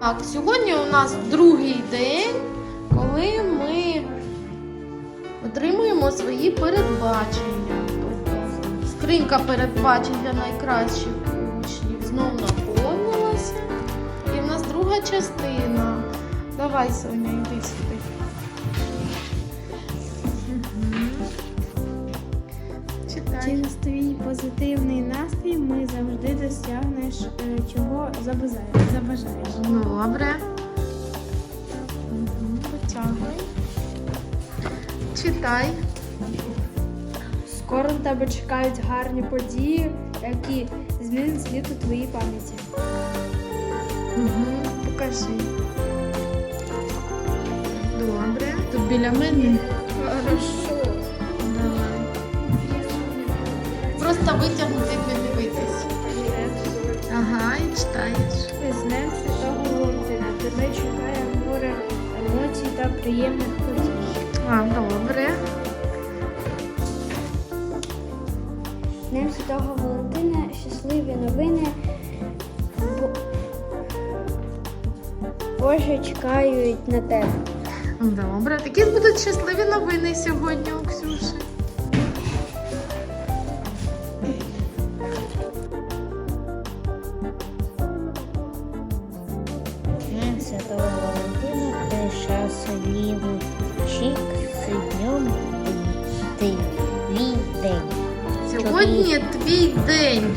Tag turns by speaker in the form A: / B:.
A: Так, Сьогодні у нас другий день, коли ми отримуємо свої передбачення. Тобто скринька передбачень для найкращих учнів знову наповнилася. І в нас друга частина. Давай, Соня, йди сюди.
B: Через твій позитивний настрій ми завжди досягнеш е, чого забажаєш. забажаєш.
A: Добре. Потягуй. Читай.
B: Скоро на тебе чекають гарні події, які змінять світ у твоїй пам'яті.
A: Угу. Покажи. Добре. Тут біля мене.
B: Хорошо.
A: Просто витягнути і не дивитись. Ага, і читаєш.
B: З Днем Святого Валентина тебе чекає море емоцій та приємних подій.
A: А, добре.
B: Днем Святого Валентина щасливі новини. Боже чекають на тебе.
A: Добре. Такі будуть щасливі новини сьогодні у Ксюші.
C: Святого Валентина пришасливий чик з днем твій день.
A: Сьогодні твій день.